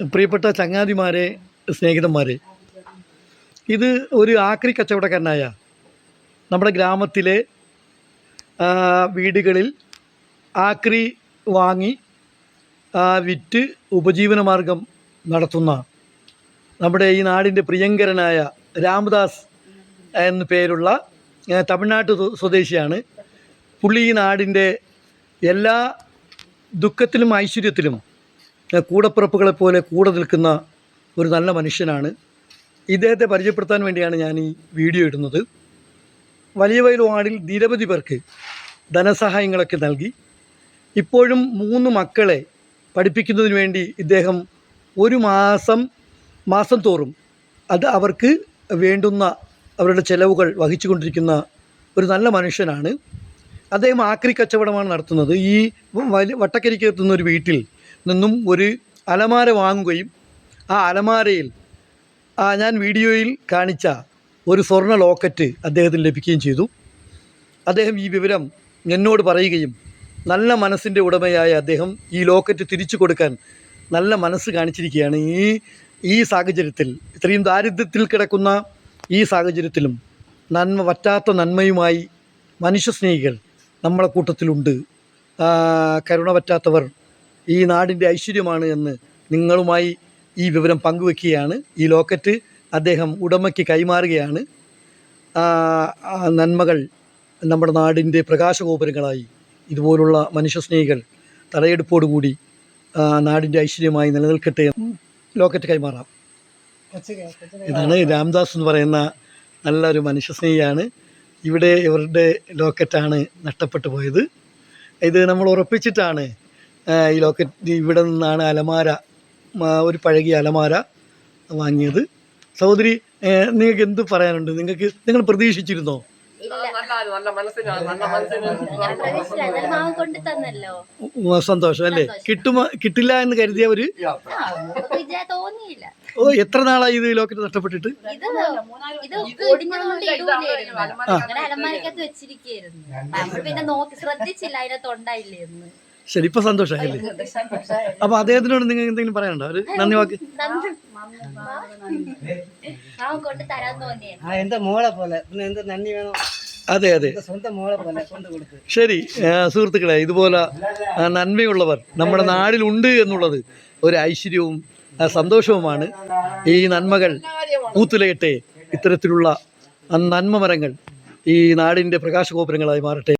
പ്രിയപ്പെട്ട ചങ്ങാതിമാരെ സ്നേഹിതന്മാരെ ഇത് ഒരു ആക്രി കച്ചവടക്കാരനായ നമ്മുടെ ഗ്രാമത്തിലെ വീടുകളിൽ ആക്രി വാങ്ങി വിറ്റ് ഉപജീവനമാർഗം നടത്തുന്ന നമ്മുടെ ഈ നാടിന്റെ പ്രിയങ്കരനായ രാമദാസ് എന്ന പേരുള്ള തമിഴ്നാട്ട് സ്വദേശിയാണ്. പുള്ളി ഈ നാടിന്റെ എല്ലാ ദുഃഖത്തിലും ഐശ്വര്യത്തിലും ആ, കൂടപ്പിറപ്പുകളെ പോലെ കൂടെ നിൽക്കുന്ന ഒരു നല്ല മനുഷ്യനാണ്. ഇദ്ദേഹത്തെ പരിചയപ്പെടുത്താൻ വേണ്ടിയാണ് ഞാൻ ഈ വീഡിയോ ഇടുന്നത്. വലിയ വയൽ വാർഡിൽ നിരവധി പേർക്ക് ധനസഹായങ്ങളൊക്കെ നൽകി. ഇപ്പോഴും മൂന്ന് മക്കളെ പഠിപ്പിക്കുന്നതിന് വേണ്ടി ഇദ്ദേഹം ഒരു മാസം മാസം തോറും അത് അവർക്ക് വേണ്ടുന്ന അവരുടെ ചെലവുകൾ വഹിച്ചുകൊണ്ടിരിക്കുന്ന ഒരു നല്ല മനുഷ്യനാണ്. അദ്ദേഹം ആക്രി കച്ചവടമാണ് നടത്തുന്നത്. ഈ വലിയ ഒരു വീട്ടിൽ നിന്നും ഒരു അലമാര വാങ്ങുകയും ആ അലമാരയിൽ ആ ഞാൻ വീഡിയോയിൽ കാണിച്ച ഒരു സ്വർണ ലോക്കറ്റ് അദ്ദേഹത്തിന് ലഭിക്കുകയും ചെയ്തു. അദ്ദേഹം ഈ വിവരം എന്നോട് പറയുകയും നല്ല മനസ്സിന്റെ ഉടമയായ അദ്ദേഹം ഈ ലോക്കറ്റ് തിരിച്ചു കൊടുക്കാൻ നല്ല മനസ്സ് കാണിച്ചിരിക്കുകയാണ്. ഈ ഈ സാഹചര്യത്തിൽ ഇത്രയും ദാരിദ്ര്യത്തിൽ കിടക്കുന്ന ഈ സാഹചര്യത്തിലും നന്മ വറ്റാത്ത നന്മയുമായി മനുഷ്യസ്നേഹികൾ നമ്മളെ കൂട്ടത്തിലുണ്ട്. കരുണ പറ്റാത്തവർ ഈ നാടിന്റെ ഐശ്വര്യമാണ് എന്ന് നിങ്ങളുമായി ഈ വിവരം പങ്കുവെക്കുകയാണ്. ഈ ലോക്കറ്റ് അദ്ദേഹം ഉടമയ്ക്ക് കൈമാറുകയാണ്. നന്മകൾ നമ്മുടെ നാടിന്റെ പ്രകാശഗോപുരങ്ങളായി ഇതുപോലുള്ള മനുഷ്യസ്നേഹികൾ തലയെടുപ്പോടുകൂടി കൂടി നാടിന്റെ ഐശ്വര്യമായി നിലനിൽക്കട്ടെ ലോക്കറ്റ് കൈമാറാം. ഇതാണ് രാംദാസ് എന്ന് പറയുന്ന നല്ലൊരു മനുഷ്യസ്നേഹിയാണ്. ഇവിടെ ഇവരുടെ ലോക്കറ്റാണ് നഷ്ടപ്പെട്ടു പോയത്. ഇത് നമ്മൾ ഉറപ്പിച്ചിട്ടാണ് ഈ ലോക്കറ്റ് ഇവിടെ നിന്നാണ് അലമാര ഒരു പഴകിയ അലമാര വാങ്ങിയത് സഹോദരി നിങ്ങൾക്ക് എന്ത് പറയാനുണ്ട് നിങ്ങൾക്ക് നിങ്ങൾ പ്രതീക്ഷിച്ചിരുന്നോ സന്തോഷം അല്ലേ കിട്ടുമോ കിട്ടില്ല എന്ന് കരുതിയ ഒരു ഓ എത്ര നാളായി ഇത് ലോക്കറ്റ് നഷ്ടപ്പെട്ടിട്ട് ശ്രദ്ധിച്ചില്ല അതിനകത്ത് ഉണ്ടായില്ലേന്ന് ശരി ഇപ്പൊ സന്തോഷമായില്ലേ അപ്പൊ അദ്ദേഹത്തിനോട് നിങ്ങൾ എന്തെങ്കിലും പറയാനുണ്ടോ? ഒരു നന്ദി വാക്ക്. എന്താ മോളെ പോലെ? പിന്നെ എന്താ നന്ദി വേണോ? അതെ അതെ. ശരി സുഹൃത്തുക്കളെ ഇതുപോലെ നന്മയുള്ളവർ നമ്മുടെ നാടിലുണ്ട് എന്നുള്ളത് ഒരു ഐശ്വര്യവും സന്തോഷവുമാണ്. ഈ നന്മകൾ പൂത്തുലയട്ടെ ഇത്തരത്തിലുള്ള നന്മ മരങ്ങൾ ഈ നാടിന്റെ പ്രകാശഗോപുരങ്ങളായി മാറട്ടെ.